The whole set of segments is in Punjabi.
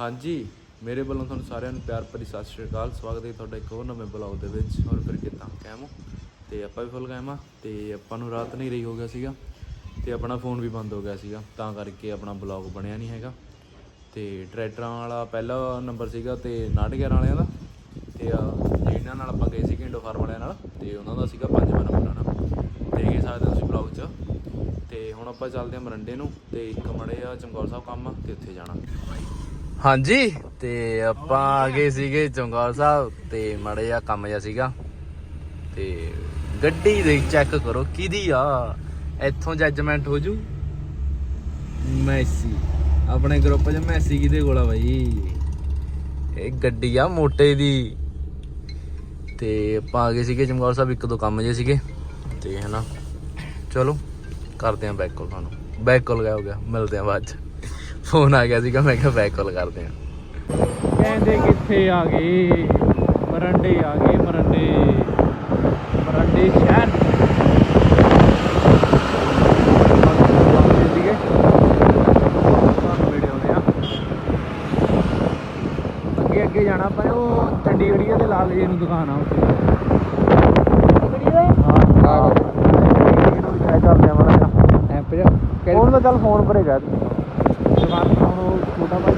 ਹਾਂਜੀ, ਮੇਰੇ ਵੱਲੋਂ ਤੁਹਾਨੂੰ ਸਾਰਿਆਂ ਨੂੰ ਪਿਆਰ ਭਰੀ ਸਤਿ ਸ਼੍ਰੀ ਅਕਾਲ। ਸਵਾਗਤ ਹੈ ਤੁਹਾਡਾ ਇੱਕ ਹੋਰ ਨਵੇਂ ਬਲੌਗ ਦੇ ਵਿੱਚ। ਹੋਰ ਫਿਰ ਕਿੱਦਾਂ? ਕਾਇਮ ਹੋ? ਤੇ ਆਪਾਂ ਵੀ ਫੁੱਲ ਕਾਇਮ ਆ। ਤੇ ਆਪਾਂ ਨੂੰ ਰਾਤ ਨਹੀਂ ਰਹੀ, ਹੋ ਗਿਆ ਸੀਗਾ। ਤੇ ਆਪਣਾ ਫੋਨ ਵੀ ਬੰਦ ਹੋ ਗਿਆ ਸੀਗਾ। ਤਾਂ ਕਰਕੇ ਆਪਣਾ ਬਲੌਗ ਬਣਿਆ ਨਹੀਂ ਹੈਗਾ। ਤੇ ਟਰੈਕਟਰਾਂ ਵਾਲਾ ਪਹਿਲਾ ਨੰਬਰ ਸੀਗਾ ਤੇ 911 ਵਾਲਿਆਂ ਦਾ। ਤੇ ਆ ਜਿਹਨਾਂ ਨਾਲ ਆਪਾਂ ਗਏ ਸੀ ਇੰਡੋ ਫਾਰਮ ਵਾਲਿਆਂ ਨਾਲ। ਤੇ ਉਹਨਾਂ ਦਾ ਸੀਗਾ ਪੰਜਵਾਂ ਨੰਬਰ ਆਣਾ। ਦੇਖ ਸਕਦੇ ਹੋ ਤੁਸੀਂ ਬਲੌਗ 'ਚ ਤੇ ਹੁਣ ਆਪਾਂ ਚੱਲਦੇ ਹਾਂ ਮਰੰਡੇ ਨੂੰ। ਤੇ ਇੱਕ ਮੜੇ ਆ ਚਮਕੌਰ ਸਾਹਿਬ ਕੰਮ ਆ, ਤੇ ਉੱਥੇ ਜਾਣਾ। ਹਾਂਜੀ ਤੇ ਆਪਾਂ ਆ ਗਏ ਸੀਗੇ ਚਮਕੌਰ ਸਾਹਿਬ ਤੇ ਮੜੇ ਜਿਹਾ ਕੰਮ ਜਿਹਾ ਸੀਗਾ। ਤੇ ਗੱਡੀ ਦੇ ਚੈੱਕ ਕਰੋ ਕਿਹਦੀ ਆ? ਇੱਥੋਂ ਜੱਜਮੈਂਟ ਹੋ ਜੂ? ਮੈਸੀ। ਆਪਣੇ ਗਰੁੱਪ 'ਚ ਮੈਸੀ ਕਿਹਦੇ ਕੋਲ ਆ ਬਾਈ? ਇਹ ਗੱਡੀ ਆ ਮੋਟੇ ਦੀ। ਤੇ ਆਪਾਂ ਆ ਗਏ ਸੀਗੇ ਚਮਕੌਰ ਸਾਹਿਬ ਇੱਕ ਦੋ ਕੰਮ ਜੇ ਸੀਗੇ। ਤੇ ਹਨਾ ਚਲੋ ਕਰਦੇ ਆਂ ਬੈਕ ਕਾਲ ਤੁਹਾਨੂੰ। ਬੈਕ ਕਾਲ ਗਿਆ ਹੋ ਗਿਆ? ਮਿਲਦੇ ਆਂ ਬਾਅਦ ਚ। ਫੋਨ ਆ ਗਿਆ ਸੀਗਾ ਮੈਂ ਕਿਹਾ ਬੈਕ ਕਾਲ ਕਰਦੇ ਆਂ ਕਹਿੰਦੇ ਕਿੱਥੇ ਆ ਗਏ? ਮਰੰਡੇ ਆ ਗਏ ਮਰੰਡੇ। ਮਰੰਡੇ ਸ਼ਹਿਰ। ਅੱਗੇ ਅੱਗੇ ਜਾਣਾ ਨੇ ਉਹ ਚੰਡੀਗੜ੍ਹੀਆ ਦੇ ਲਾਲ ਜੀ ਨੂੰ ਦੁਕਾਨ ਆ ਉੱਥੇ। ਹਾਂ। ਜਿਹਾ। ਐਪ ਜਾ ਫੋਨ ਤਾਂ ਚੱਲ ਫੋਨ ਪਰੇ ਦੁਕਾਨ ਤੋਂ ਉਹ ਛੋਟਾ ਭਾਈ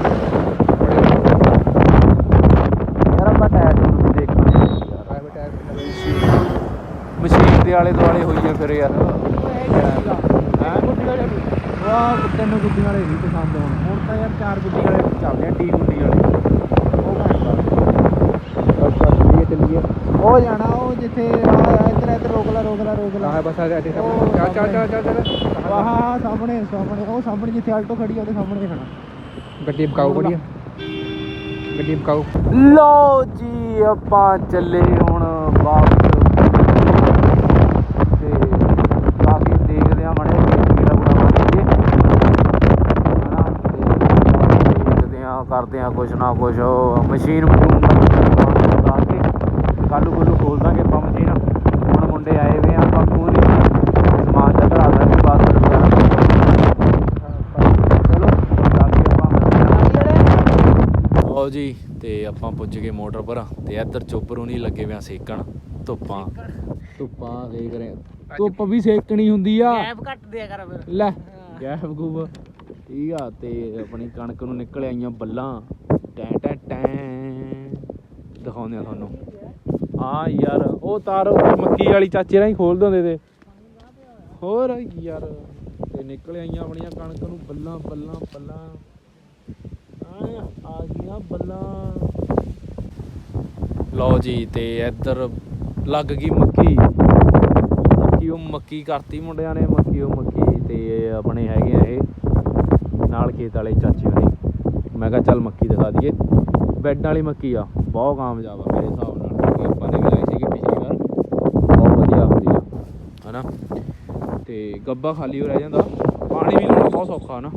ਯਾਰ ਆਪਾਂ ਟਾਇਰ ਨੂੰ ਦੇਖਣਾ ਮਸ਼ੀਨ ਦੇ ਆਲੇ ਦੁਆਲੇ ਹੋਈਏ ਫਿਰ ਯਾਰ। ਹਾਂ? ਗੁੱਡੀ ਵਾਲੇ ਵਾਹ ਤੈਨੂੰ ਗੁੱਡੀ ਵਾਲੇ ਨਹੀਂ ਪਸੰਦ ਹੁਣ। ਹੁਣ ਤਾਂ ਯਾਰ ਚਾਰ ਗੁੱਡੀ ਵਾਲੇ ਚੱਲਦੇ ਆ ਟੀ ਗੁੱਡੀ ਵਾਲੇ। ਉਹ ਘੰਟਾ ਅੱਛਾ ਚੱਲੀਏ ਚੱਲੀਏ। ਉਹ ਜਾਣਾ ਉਹ ਜਿੱਥੇ ਆਹ ਇੱਧਰ ਇੱਧਰ ਰੋਕ ਲਾ ਰੋਕ ਲਾ ਰੋਕ ਲਾ ਹਾਂ ਬਸ ਆ ਜਾ ਇੱਥੇ ਉਹ ਚੱਲ ਚੱਲ ਚੱਲ ਚੱਲ। ਚੱਲ ਵਾਹ ਹਾਂ ਸਾਹਮਣੇ ਸਾਹਮਣੇ। ਉਹ ਸਾਹਮਣੇ ਜਿੱਥੇ ਆਲਟੋ ਖੜੀ ਆ ਉਹਦੇ ਸਾਹਮਣੇ ਖੜਾ। ਗੱਡੀ ਬਕਾਓ ਬੜੀ ਗੱਡੀ ਬਕਾਓ ਲੋ ਜੀ ਆਪਾਂ ਚੱਲੇ ਹੁਣ ਵਾਪਸ ਤੇ ਜਾ ਕੇ ਦੇਖਦੇ ਆ ਮੜੇ ਕਿਹੜਾ ਬੁੜਾ ਬਣ ਗਏ ਹਨਾ ਤੇ ਦੇਖਦੇ ਆ ਕਰਦੇ ਆ ਕੁਛ ਨਾ ਕੁਛ ਉਹ ਮਸ਼ੀਨ ਮਸ਼ੂਨ ਲਾ ਕੇ ਕੱਲੂ ਕੁੱਲੂ ਖੋਲ ਦਾਂਗੇ ਆਪਾਂ ਮਸ਼ੀਨ। ਹੁਣ ਮੁੰਡੇ ਆਏ ਵੇ ਆ ਆਪਾਂ ਪੂਰੀ ਸਮਾਨ ਚੱਕ ਲਾ ਦਾਂਗੇ ਬਾਅਦ ਚਲੋ ਜਾ ਤੇ ਆਪਾਂ ਪੁੱਜ ਗਏ ਮੋਟਰ ਪਰ ਤੇ ਇੱਧਰ ਚੋਪਰੋਂ ਨਹੀਂ ਲੱਗੇ ਵਿਆ ਸੇਕਣ। ਧੁੱਪਾਂ। ਧੁੱਪਾਂ ਦੇਖ ਰਹੇ। ਧੁੱਪ ਵੀ ਸੇਕਣੀ ਹੁੰਦੀ ਆ। ਐਪ ਕੱਟ ਦਿਆ ਕਰ ਫਿਰ। ਲੈ ਗੈਪ ਗੂਬ। ਠੀਕ ਆ ਤੇ ਆਪਣੀ ਕਣਕ ਨੂੰ ਨਿਕਲ ਆਈਆਂ ਬੱਲਾਂ। ਟੈਂ ਟੈਂ ਟੈਂ। ਦਿਖਾਉਂਦੇ ਆ ਤੁਹਾਨੂੰ। ਹਾਂ ਯਾਰ, ਉਹ ਤਾਰ ਮੱਕੀ ਵਾਲੀ ਚਾਚੇ ਨਾਲ ਹੀ ਖੋਲ ਦਿੰਦੇ ਤੇ। ਹੋਰ ਯਾਰ, ਤੇ ਨਿਕਲ ਆਈਆਂ ਆਪਣੀਆਂ ਕਣਕ ਨੂੰ ਬੱਲਾਂ ਬੱਲਾਂ ਬੱਲਾਂ। ਆ ਗਈਆਂ ਬੱਲਾਂ। ਲਓ ਜੀ, ਤੇ ਇੱਧਰ ਲੱਗ ਗਈ ਮੱਕੀ। ਮੱਕੀ ਉਹ ਮੱਕੀ ਕਰਤੀ ਮੁੰਡਿਆਂ ਨੇ, ਮੱਕੀ ਉਹ ਮੱਕੀ, ਤੇ ਆਪਣੇ ਹੈਗੇ ਆ ਇਹ ਨਾਲ ਖੇਤ ਵਾਲੇ ਚਾਚੇ ਉਹਦੇ ਮੈਂ ਕਿਹਾ ਚੱਲ ਮੱਕੀ ਦਿਖਾ ਦਈਏ। ਬੈੱਡ ਵਾਲੀ ਮੱਕੀ ਆ ਬਹੁਤ ਕਾਮਯਾਬ ਆ ਮੇਰੇ ਹਿਸਾਬ ਨਾਲ। ਕਿਉਂਕਿ ਆਪਾਂ ਨੇ ਲਾਈ ਸੀਗੀ ਪਿਛਲੀ ਵਾਰ। ਬਹੁਤ ਵਧੀਆ ਹੁੰਦੀ ਆ ਹਨਾ? ਤੇ ਗੱਬਾ ਖਾਲੀ ਹੋ ਰਹਿ ਜਾਂਦਾ। ਪਾਣੀ ਵੀ ਲਾਉਣਾ ਬਹੁਤ ਸੌਖਾ ਨਾ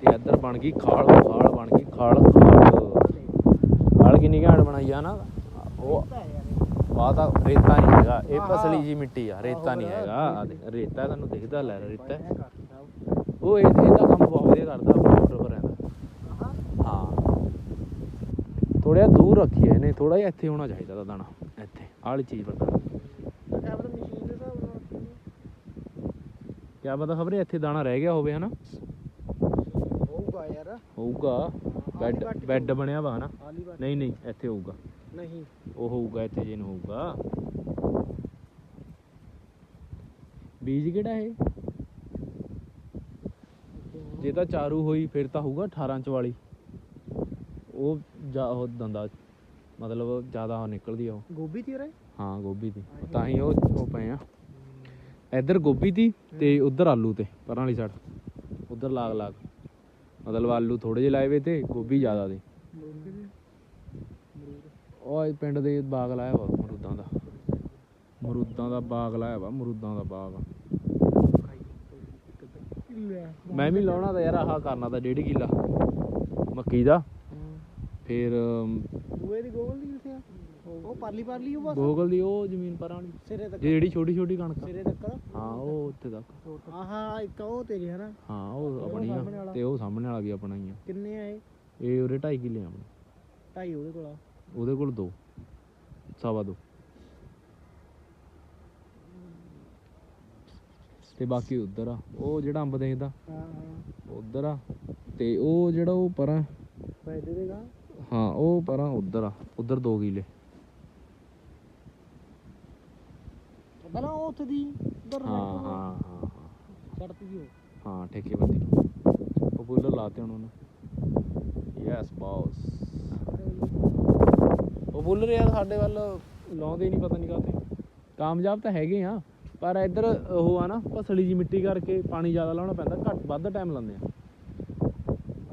ਤੇ ਇੱਧਰ ਬਣ ਗਈ ਖਾਲ ਖਾਲ ਬਣ ਗਈ ਖਾਲ ਖਾਲ। ਖਾਲ ਕਿੰਨੀ ਘੈਂਟ ਬਣਾਈ ਆ ਨਾ ਉਹ ਤਾਂ ਰੇਤਾ ਨਹੀਂ ਹੈਗਾ। ਇਹ ਪਸਲੀ ਜੀ ਮਿੱਟੀ ਆ ਰੇਤਾ ਨਹੀਂ ਹੈਗਾ। ਰੇਤਾ ਤੁਹਾਨੂੰ ਦਿਖਦਾ ਲੈ ਰੇਤਾ। ਉਹ ਇਹ ਇਹਦਾ ਕੰਮ ਵਧੀਆ ਕਰਦਾ ਆਪਣਾ ਮੋਟਰ ਪਰ ਰਹਿੰਦਾ। ਹਾਂ। ਥੋੜਾ ਦੂਰ ਰੱਖੀਏ ਇਹਨੇ ਥੋੜਾ ਜਿਹਾ ਇੱਥੇ ਹੋਣਾ ਚਾਹੀਦਾ ਦਾ ਦਾਣਾ ਇੱਥੇ ਆਹ ਚੀਜ਼ ਪਰ ਕਿਆ ਪਤਾ ਖਬਰੇ ਇੱਥੇ ਦਾਣਾ ਰਹਿ ਗਿਆ ਹੋਵੇ ਹਨਾ? ਹੋਊਗਾ ਯਾਰ। ਹੋਊਗਾ। ਬੈੱਡ ਬੈੱਡ ਬਣਿਆ ਵਾ ਹਨਾ? ਨਹੀਂ ਨਹੀਂ ਇੱਥੇ ਹੋਊਗਾ। ਨਹੀਂ। ਉਹ ਹੋਊਗਾ ਇੱਥੇ ਜੇ ਨੂੰ ਹੋਊਗਾ। ਬੀਜ ਕਿਹੜਾ ਇਹ? ਜੇ ਤਾਂ ਚਾਰੂ ਹੋਈ ਫਿਰ ਤਾਂ ਹੋਊਗਾ 18 44 ਉਹ ਜਾ ਉਹ ਦੰਦਾ ਮਤਲਬ ਜ਼ਿਆਦਾ ਉਹ ਨਿਕਲਦੀ ਆ ਉਹ। ਗੋਭੀ ਦੀ ਰੇ ਹਾਂ ਗੋਭੀ ਦੀ। ਤਾਂ ਹੀ ਉਹ ਉਹ ਪਏ ਆ। ਇੱਧਰ ਗੋਭੀ ਦੀ ਤੇ ਉਧਰ ਆਲੂ ਤੇ ਪਰਾਂ ਵਾਲੀ ਸਾਈਡ ਉਧਰ ਲਾਗ ਲਾਗ। ਮਤਲਬ ਆਲੂ ਥੋੜੇ ਜਿਹੇ ਲਾਏ ਵੇ ਤੇ ਗੋਭੀ ਜ਼ਿਆਦਾ ਦੇ। ਉਹ ਪਿੰਡ ਦੇ ਬਾਗ ਲਾਇਆ ਵਾ ਮਰੂਦਾਂ ਦਾ। ਮਰੂਦਾਂ ਦਾ ਬਾਗ ਲਾਇਆ ਵਾ ਮਰੂਦਾਂ ਦਾ ਬਾਗ। ਮੈਂ ਵੀ ਲਾਉਣਾ ਤਾਂ ਯਾਰ ਆਹ ਕਰਨਾ ਤਾਂ ਡੇਢ ਕਿੱਲਾ। ਮੱਕੀ ਦਾ। ਫਿਰ ਦੂਏ ਦੀ ਗੋਲ ਦੀ ਕਿੱਥੇ ਆ? ਉਹ ਪਾਰਲੀ ਪਾਰਲੀ ਉਹ ਬਸ। ਗੋਗਲ ਦੀ ਉਹ ਜ਼ਮੀਨ ਪਰਾਂ ਵਾਲੀ। ਸਿਰੇ ਤੱਕ। ਜਿਹੜੀ ਛੋਟੀ ਛੋਟੀ ਕਣਕ। ਸਿਰੇ ਤੱਕ ਹਾਂ ਉਹ ਉੱਥੇ ਤੱਕ। ਆਹਾ ਇੱਕ ਉਹ ਤੇਰੀ ਹੈ ਨਾ ਹਾਂ ਉਹ ਆਪਣੀ ਆ। ਤੇ ਉਹ ਸਾਹਮਣੇ ਵਾਲਾ ਵੀ ਆਪਣਾ ਹੀ ਆ। ਕਿੰਨੇ ਆ ਇਹ? ਇਹ ਉਰੇ 2.5 ਕਿੱਲੇ ਆ ਆਪਣੇ। ਢਾਈ ਉਹਦੇ ਕੋਲ ਆ। ਉਹਦੇ ਕੋਲ ਦੋ। ਸਵਾ ਦੋ। ਤੇ ਬਾਕੀ ਉਧਰ ਆ। ਉਹ ਜਿਹੜਾ ਅੰਬ ਦੇਖਦਾ ਹਾਂ ਉਧਰ ਆ। ਤੇ ਉਹ ਜਿਹੜਾ ਉਹ ਪਰਾਂ ਫਾਇਦੇ ਦੇਗਾ ਹਾਂ ਉਹ ਪਰਾਂ ਉਧਰ ਆ। ਉਧਰ 2 ਕਿੱਲੇ। ਪਹਿਲਾਂ ਉਹ ਉੱਥੇ ਦੀ ਉਧਰ ਹਾਂ ਹਾਂ ਹਾਂ ਹਾਂ। ਛੱਡਤ ਜੀ ਉਹ। ਹਾਂ ਠੇਕੇ ਬੰਦੀ ਉਹ ਬੁੱਲਰ ਲਾਤੇ ਉਹਨਾਂ। ਨੇ ਯੈਸ ਬੌਸ ਉਹ ਬੁੱਲਰ ਯਾਰ ਸਾਡੇ ਵੱਲ ਲਾਉਂਦੇ ਨਹੀਂ ਪਤਾ ਨਹੀਂ ਕਾਤੇ ਕਾਮਯਾਬ ਤਾਂ ਹੈਗੇ ਆ। ਪਰ ਇੱਧਰ ਉਹ ਆ ਨਾ ਪਸਲੀ ਜੀ ਮਿੱਟੀ ਕਰਕੇ ਪਾਣੀ ਜ਼ਿਆਦਾ ਲਾਉਣਾ ਪੈਂਦਾ ਘੱਟ ਵੱਧ ਟਾਈਮ ਲਾਉਂਦੇ ਆ।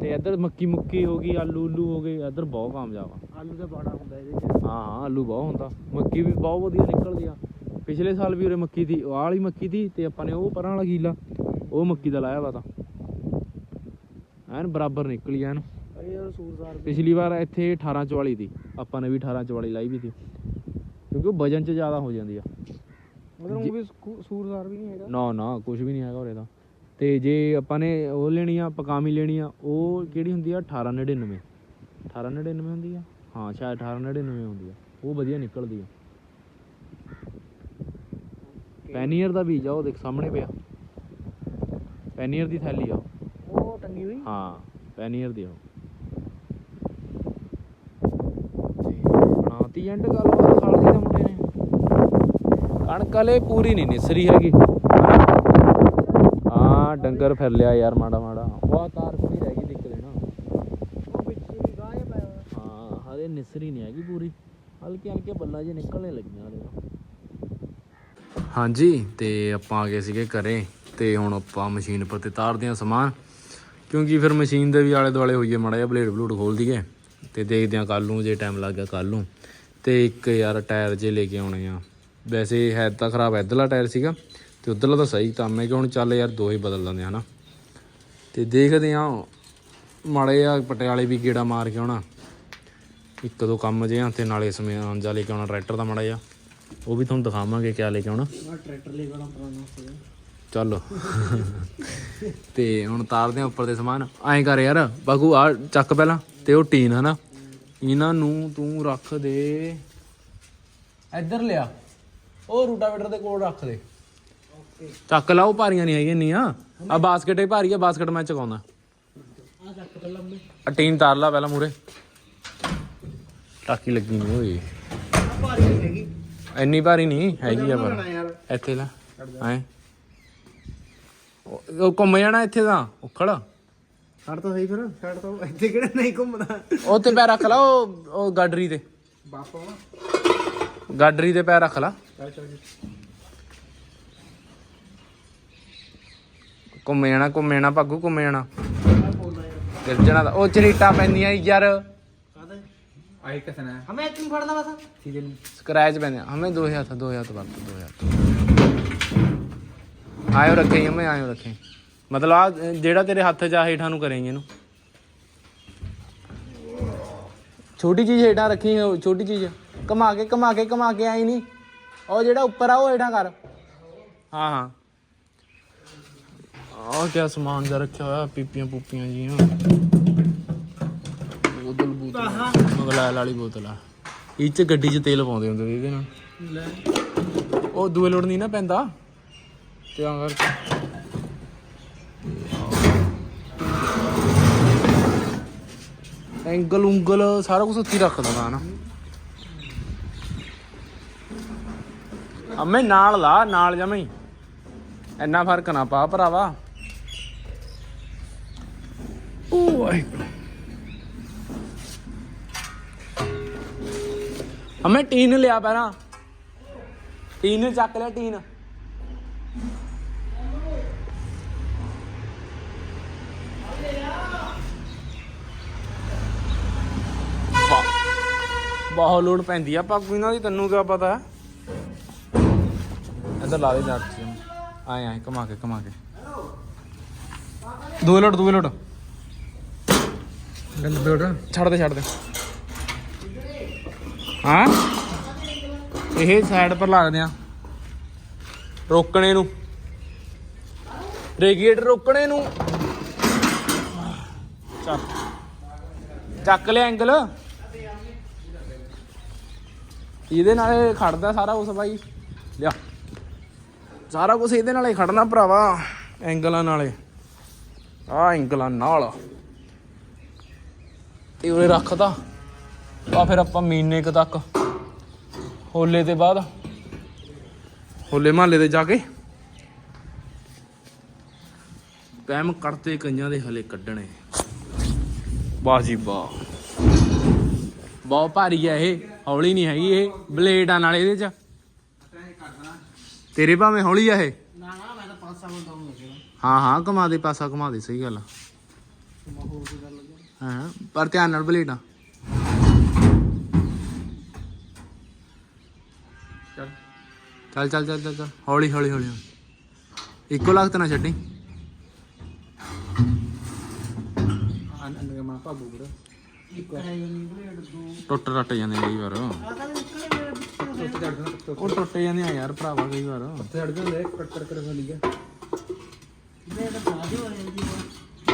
ਤੇ ਇੱਧਰ ਮੱਕੀ ਮੁੱਕੀ ਹੋ ਗਈ ਆਲੂ ਉਲੂ ਹੋ ਗਏ ਇੱਧਰ ਬਹੁਤ ਕਾਮਯਾਬ ਆ। ਆਲੂ ਦਾ ਬਾੜਾ ਹੁੰਦਾ ਇਹਦੇ ਚ। ਹਾਂ ਹਾਂ ਆਲੂ ਬਹੁਤ ਹੁੰਦਾ। ਮੱਕੀ ਵੀ ਬਹੁਤ ਵਧੀਆ ਨਿਕਲਦੀ ਆ। ਪਿਛਲੇ ਸਾਲ ਵੀ ਉਰੇ ਮੱਕੀ ਦੀ ਆਹ ਵਾਲੀ ਮੱਕੀ ਦੀ ਤੇ ਆਪਾਂ ਨੇ ਉਹ ਪਰਾਂ ਵਾਲਾ ਕੀਲਾ ਉਹ ਮੱਕੀ ਦਾ ਲਾਇਆ ਵਾ ਤਾਂ। ਐਨ ਬਰਾਬਰ ਨਿਕਲੀ ਐਨ। ਪਿਛਲੀ ਵਾਰ ਇੱਥੇ 18 44 ਦੀ ਆਪਾਂ ਨੇ ਵੀ 18 44 ਲਾਈ ਵੀ ਸੀ। ਕਿਉਂਕਿ ਉਹ ਵਜਨ ਚ ਜ਼ਿਆਦਾ ਹੋ ਜਾਂਦੀ ਆ। ਮਗਰ ਉਹ ਵੀ ਸਕੂ- ਸੂਰਦਾਰ ਵੀ ਨਹੀਂ ਹੈਗਾ। ਨਾ ਨਾ ਕੁਝ ਵੀ ਨਹੀਂ ਹੈਗਾ ਉਰੇ ਦਾ ਤੇ ਜੇ ਆਪਾਂ ਨੇ ਉਹ ਲੈਣੀ ਆ ਪਕਾਮੀ ਲੈਣੀ ਆ ਉਹ ਕਿਹੜੀ ਹੁੰਦੀ ਆ? 1899 1899 ਹੁੰਦੀ ਆ? ਹਾਂ ਸ਼ਾਇਦ 1899 ਹੁੰਦੀ ਆ। ਉਹ ਵਧੀਆ ਨਿਕਲਦੀ ਆ। ਪੈਨੀਅਰ ਦਾ ਬੀਜ ਆ ਉਹ ਦੇਖ ਸਾਹਮਣੇ ਪਿਆ। ਪੈਨੀਅਰ ਦੀ ਥੈਲੀ ਆ ਉਹ। ਉਹ ਟੰਗੀ ਹੋਈ? ਹਾਂ ਪੈਨੀਅਰ ਦੀ ਆ ਉਹ। ਬਣਾਤੀ ਐਂਡ ਗੱਲਬਾਤ ਨੇ ਕਣਕ ਵਾਲੇ ਪੂਰੀ ਨਹੀਂ ਨਿਸਰੀ ਹੈਗੀ। ਹਾਂ ਡੰਗਰ ਫਿਰ ਲਿਆ ਯਾਰ ਮਾੜਾ ਮਾੜਾ। ਉਹ ਤਾਰ ਪੂਰੀ ਰਹਿ ਗਈ ਦਿੱਕ ਦੇਣਾ ਉਹ ਪਿੱਛੇ ਵੀ ਜਿਹਾ ਪਿਆ ਹੋਇਆ। ਹਾਂ ਹਰੇ ਨਿਸਰੀ ਨਹੀਂ ਹੈਗੀ ਪੂਰੀ। ਹਲਕੇ ਹਲਕੇ ਬੱਲਾਂ ਜੇ ਨਿਕਲਣੇ ਲੱਗੀਆਂ ਹਲੇ ਤਾਂ। ਹਾਂਜੀ ਤੇ ਆਪਾਂ ਆ ਗਏ ਸੀਗੇ ਘਰੇ ਤੇ ਹੁਣ ਆਪਾਂ ਮਸ਼ੀਨ ਪਰ ਤੇ ਤਾਰਦੇ ਹਾਂ ਸਮਾਨ। ਕਿਉਂਕਿ ਫਿਰ ਮਸ਼ੀਨ ਦੇ ਵੀ ਆਲੇ ਦੁਆਲੇ ਹੋਈਏ ਮਾੜਾ ਜਿਹਾ ਬਲੇਡ ਬਲੂਡ ਖੋਲ ਦਈਏ। ਤੇ ਦੇਖਦੇ ਹਾਂ ਕੱਲ ਨੂੰ ਜੇ ਟਾਈਮ ਲੱਗ ਗਿਆ ਕੱਲ ਨੂੰ। ਤੇ ਇੱਕ ਯਾਰ ਟਾਇਰ ਜੇ ਲੈ ਕੇ ਆਉਣੇ ਆ। ਵੈਸੇ ਹੈ ਤਾਂ ਖਰਾਬ ਇੱਧਰਲਾ ਟਾਇਰ ਸੀਗਾ ਤੇ ਉਧਰਲਾ ਤਾਂ ਸਹੀ ਤਾਂ ਮੈਂ ਕਿ ਹੁਣ ਚੱਲ ਯਾਰ ਦੋ ਹੀ ਬਦਲ ਦਿੰਦੇ ਹਨਾ? ਤੇ ਦੇਖਦੇ ਹਾਂ ਮਾੜੇ ਆ ਪਟਿਆਲੇ ਵੀ ਗੇੜਾ ਮਾਰ ਕੇ ਆਉਣਾ। ਇੱਕ ਦੋ ਕੰਮ ਜੇ ਆ ਤੇ ਨਾਲੇ ਸਮਾਨ ਜਾ ਲੈ ਕੇ ਆਉਣਾ ਟਰੈਕਟਰ ਦਾ ਮਾੜਾ ਜਿਹਾ। ਉਹ ਵੀ ਤੁਹਾਨੂੰ ਦਿਖਾਵਾਂਗੇ ਕਿਆ ਲੈ ਕੇ ਆਉਣਾ। ਟਰੈਕਟਰ ਲੈ ਕੇ ਆਉਣਾ ਪੁਰਾਣਾ ਚੱਲ। ਤੇ ਹੁਣ ਤਾਰਦੇ ਆ ਉੱਪਰ ਦੇ ਸਮਾਨ। ਐਂ ਕਰ ਯਾਰ ਬਾਗੂ ਆ ਚੱਕ ਪਹਿਲਾਂ ਤੇ ਉਹ ਟੀਨ ਹਨਾ? ਇਹਨਾਂ ਨੂੰ ਤੂੰ ਰੱਖ ਦੇ। ਇੱਧਰ ਲਿਆ। ਉਹ ਰੂਟਾਵੇਟਰ ਦੇ ਕੋਲ ਰੱਖ ਦੇ। ਚੱਕ ਲਾ ਉਹ ਭਾਰੀਆਂ ਨਹੀਂ ਹੈਗੀਆਂ ਨਹੀਂ ਆ ਆ ਬਾਸਕਟ ਹੀ ਭਾਰੀ ਆ ਬਾਸਕਟ ਮੈਂ ਚਕਾਉਂਦਾ। ਆ ਟੀਨ ਤਾਰ ਲਾ ਪਹਿਲਾਂ ਮੂਰੇ ਟਾਕੀ ਲੱਗੀ ਨਹੀਂ ਓਏ। ਭਾਰੀ ਨਹੀਂ ਹੈਗੀ ਇੰਨੀ ਭਾਰੀ ਨਹੀਂ ਹੈਗੀ ਆ ਪਰ। ਇੱਥੇ ਲੈ ਐ ਉਹ ਘੁੰਮ ਜਾਣਾ ਇੱਥੇ ਤਾਂ ਉਖੜ। ਛੱਡ ਤਾਂ ਸਹੀ ਫਿਰ ਛੱਡ ਤਾਂ ਇੱਥੇ ਕਿਹੜਾ ਨਹੀਂ ਘੁੰਮਦਾ। ਉਹ ਤੇ ਪੈਰ ਰੱਖ ਲਾ ਉਹ ਉਹ ਗਾਡਰੀ ਤੇ। ਬਾਪਾ। ਗਾਡਰੀ ਤੇ ਪੈਰ ਰੱਖ ਲਾ। ਘੁੰਮ ਜਾਣਾ ਘੁੰਮ ਜਾਣਾ ਭਾਗੂ ਘੁੰਮ ਜਾਣਾ। ਗਿਰ ਜਾਣਾ ਤਾਂ- ਉਹ ਚਰੀਟਾ ਪੈਂਦੀਆਂ ਯਾਰ। ਕਾਹਦਾ? ਆਈ ਕਸਨਾ ਹਮੇ ਇੱਕ ਨਹੀਂ ਫੜਨਾ ਬਸ। ਠੀਕ ਹੈ ਸਕ੍ਰੈਚ ਪੈਂਦੇ ਹਮੇ ਦੋ ਹੱਥ ਦੋ ਹੱਥ ਵਰਤ ਦੋ ਹੱਥ ਆਇਓ ਰੱਖੇ ਹਮੇ ਆਇਓ ਰੱਖੇ। ਮਤਲਬ ਆ ਜਿਹੜਾ ਤੇਰੇ ਹੱਥ 'ਚ ਆ ਹੇਠਾਂ ਨੂੰ ਕਰੇਂਗੇ ਇਹਨੂੰ। ਛੋਟੀ ਚੀਜ਼ ਹੇਠਾਂ ਰੱਖੀ ਉਹ ਛੋਟੀ ਚੀਜ਼ ਘਮਾ ਕੇ ਘਮਾ ਕੇ ਘਮਾ ਕੇ ਆਈ ਨਹੀਂ ਉਹ ਜਿਹੜਾ ਉੱਪਰ ਆ ਉਹ ਹੇਠਾਂ ਕਰ। ਹਾਂ ਹਾਂ। ਆਹ ਕਿਆ ਸਮਾਨ ਜਾ ਰੱਖਿਆ ਹੋਇਆ ਪੀਪੀਆਂ ਪੂਪੀਆਂ ਜੀਆਂ। ਬੋਤਲ ਬੋਤਲ ਮਗਲਾਇਲ ਵਾਲੀ ਬੋਤਲ ਆ। ਇਹ ਚ ਗੱਡੀ 'ਚ ਤੇਲ ਪਾਉਂਦੇ ਹੁੰਦੇ ਸੀ ਇਹਦੇ ਨਾਲ। ਲੈ। ਉਹ ਦੂਏ ਲੋੜ ਨਹੀਂ ਨਾ ਪੈਂਦਾ? ਤੇ ਆ ਕਰਕੇ। ਐਂਗਲ ਉਂਗਲ ਸਾਰਾ ਕੁਝ ਉੱਥੇ ਰੱਖ ਦਿੰਦਾ ਨਾ ਅੰਮੇ ਨਾਲ ਲਾ, ਨਾਲ ਜਮਈ ਇੰਨਾ ਫ਼ਰਕ ਨਾ ਪਾ ਭਰਾਵਾ। ਓ ਅੰਮੇ ਟੀਨ ਲਿਆ ਪਹਿਲਾਂ। ਟੀਨ ਚੱਕ ਲਿਆ ਟੀਨ। ਵਾਹ। ਬਹੁਤ ਲੋਡ ਪੈਂਦੀ ਆ ਪਾਗੂ ਇਹਨਾਂ ਦੀ ਤੈਨੂੰ ਕਿਆ ਪਤਾ। ਇੱਧਰ ਲਾ ਦੇ ਜੱਟ ਆਏ ਆਏ ਕਮਾ ਕੇ ਕਮਾ ਕੇ। ਦੂਏ ਲੋਡ ਦੂਏ ਲੋਡ ਗੰਦੋੜਾ ਛੱਡ ਦੇ ਛੱਡ ਦੇ। ਹਾਂ? ਇਹ ਸਾਈਡ ਪਰ ਲੱਗਦੇ ਆ। ਰੋਕਣੇ ਨੂੰ। ਰੇਗੀਏਟਰ ਰੋਕਣੇ ਨੂੰ। ਚੱਲ। ਚੱਕ ਲਿਆ ਐਂਗਲ ਇਹਦੇ ਨਾਲ ਖੜਦਾ ਸਾਰਾ ਕੁਝ ਬਾਈ। ਲਿਆ। ਸਾਰਾ ਕੁਝ ਇਹਦੇ ਨਾਲੇ ਖੜਨਾ ਭਰਾਵਾ, ਐਂਗਲਾਂ ਨਾਲੇ। ਆ ਐਂਗਲਾਂ ਨਾਲ। ਤੇ ਉਰੇ ਰੱਖਦਾ ਆ ਫਿਰ ਆਪਾਂ ਮਹੀਨੇ ਕੁ ਤੱਕ, ਹੋਲੇ ਦੇ ਬਾਅਦ। ਹੋਲੇ ਮਹੱਲੇ ਤੇ ਜਾ ਕੇ। ਪੈਮ ਕੱਢਤੇ ਕਈਆਂ ਦੇ ਹਲੇ ਕੱਢਣੇ। ਵਾਹ ਜੀ ਵਾਹ। ਬਹੁਤ ਭਾਰੀ ਆ ਇਹ, ਹੌਲੀ ਨਹੀਂ ਹੈਗੀ ਇਹ, ਬਲੇਡ ਆ ਨਾਲ ਇਹਦੇ ਚ। ਤੇਰੇ ਭਾਵੇਂ ਹੌਲੀ ਆ ਇਹ। ਨਾ ਨਾ ਮੈਂ ਤਾਂ 5 ਸਾਲ ਲੱਗਿਆ ਹਾਂ ਹਾਂ ਘੁਮਾ ਦੇ ਪਾਸਾ ਘੁਮਾ ਦੇ ਸਹੀ ਗੱਲ ਆ। ਮੈਂ ਹੋਰ ਕੀ ਗੱਲ ਲੱਗਿਆ ਹਾਂ ਪਰ ਧਿਆਨ ਨਾਲ ਬਲੇਡ ਚੱਲ। ਚੱਲ ਚੱਲ ਚੱਲ ਚੱਲ ਚੱਲ। ਹੌਲੀ ਹੌਲੀ ਹੌਲੀ ਇੱਕੋ ਲੱਖ ਤੇ ਨਾ ਛੱਡੀ ਅੰਨ ਮਾ ਭਾਬੂ ਵੀਰ ਟੁੱਟ ਟੱਟ ਜਾਂਦੇ ਆ। ਕਈ ਵਾਰ ਉਹ ਟੁੱਟ ਜਾਂਦੇ ਆ ਯਾਰ ਭਰਾਵਾ ਕਈ ਵਾਰ। ਉੱਤੇ ਚੜ ਜਾਂਦੇ ਕੱਟ ਕਰ ਕਰ ਫਲੀ ਗਿਆ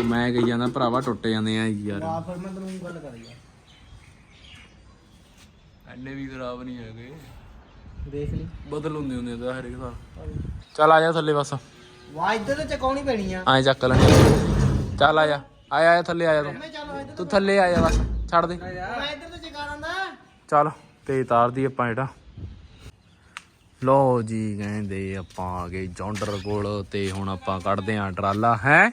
ਮੈਂ ਕਹੀ ਜਾਂਦਾ ਭਰਾਵਾ ਟੁੱਟ ਜਾਂਦੇ ਆ ਯਾਰ। ਆ ਫਿਰ ਮੈਂ ਤੈਨੂੰ ਗੱਲ ਕਰਾਂਗਾ ਐਨੇ ਵੀ ਖਰਾਬ ਨਹੀਂ ਹੈਗੇ। ਦੇਖ ਲਈ। ਬਦਲ ਹੁੰਦੇ ਹੁੰਦੇ ਤਾਂ ਹਰੇਕ ਸਾਲ ਚੱਲ ਆ ਜਾ ਥੱਲੇ ਬਸ। ਵਾ ਇੱਧਰ ਤੇ ਚਕਾਉਣੀ ਪੈਣੀ ਆ। ਐਂ ਚੱਕ ਲੈਣੀ ਚੱਲ ਆ ਜਾ। ਆਇਆ ਆਇਆ ਥੱਲੇ ਆ ਜਾ ਤੂੰ ਤੂੰ। ਥੱਲੇ ਆ ਜਾ ਬਸ ਛੱਡ ਦੇ। ਮੈਂ ਇੱਧਰ ਤੇ ਚਕਾ ਦਿੰਦਾ ਚੱਲ ਤੇ ਤਾਰਦੀ ਆਪਾਂ ਜਿਹੜਾ। ਲੋ ਜੀ ਕਹਿੰਦੇ ਆਪਾਂ ਆ ਗਏ ਜੌਂਡਰ ਕੋਲ ਤੇ ਹੁਣ ਆਪਾਂ ਕੱਢਦੇ ਆਂ ਟਰਾਲਾ ਹੈ?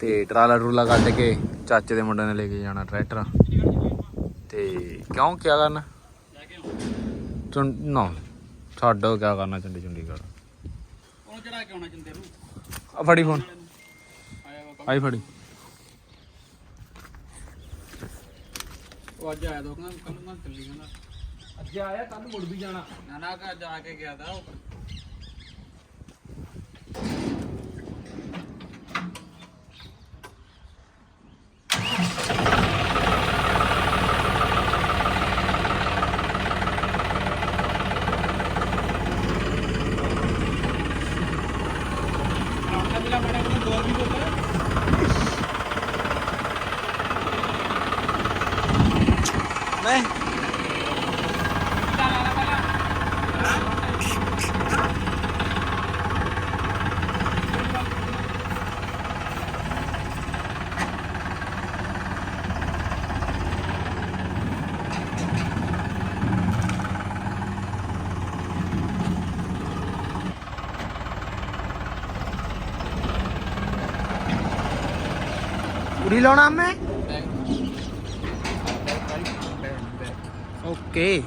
ਤੇ ਟਰਾਲਾ ਟਰੂਲਾ ਕੱਢ ਕੇ ਚਾਚੇ ਦੇ ਮੁੰਡੇ ਨੇ ਲੈ ਕੇ ਜਾਣਾ ਟਰੈਕਟਰ। ਤੇ ਕਿਉਂ ਕਿਆ ਕਰਨਾ? ਚੁੰ ਨਾ ਛੱਡੋ ਕਿਆ ਕਰਨਾ ਚੰਡੀ ਚੰਡੀਗੜ੍ਹ? ਉਹ ਚੜਾ ਕੇ ਆਉਣਾ ਚੰਦੇ ਨੂੰ। ਆ ਫੜੀ ਫੋਨ। ਆਈ ਫੜੀ। ਉਹ ਅੱਜ ਆਇਆ ਦੋ ਕਹਿੰਦਾ ਕੱਲ ਮੈਂ ਚੱਲੀ ਕਹਿੰਦਾ ਅੱਜ ਆਇਆ ਕੱਲ ਮੁੜ ਵੀ ਜਾਣਾ। ਨਾ ਨਾ ਕਾ ਜਾ ਕੇ ਗਿਆ ਦਾ ਉਹ। ਪੂਰੀ ਲਾਉਣਾ ਮੈਂ? ਓਕੇ।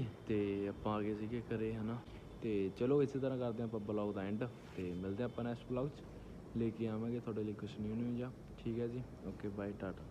ਹਾਂਜੀ ਤੇ ਆਪਾਂ ਆ ਗਏ ਸੀਗੇ ਘਰੇ, ਹਨਾ? ਤੇ ਚਲੋ, ਇਸੇ ਤਰ੍ਹਾਂ ਕਰਦੇ ਹਾਂ ਆਪਾਂ ਬਲੌਗ ਦਾ ਐਂਡ ਤੇ ਮਿਲਦੇ ਹਾਂ ਆਪਾਂ ਨੈਕਸਟ ਬਲੌਗ 'ਚ। ਲੈ ਕੇ ਆਵਾਂਗੇ, ਤੁਹਾਡੇ ਲਈ ਕੁਝ ਨਿਊ ਨਿਊ ਜਾਂ ਠੀਕ ਹੈ ਜੀ? Okay bye Tata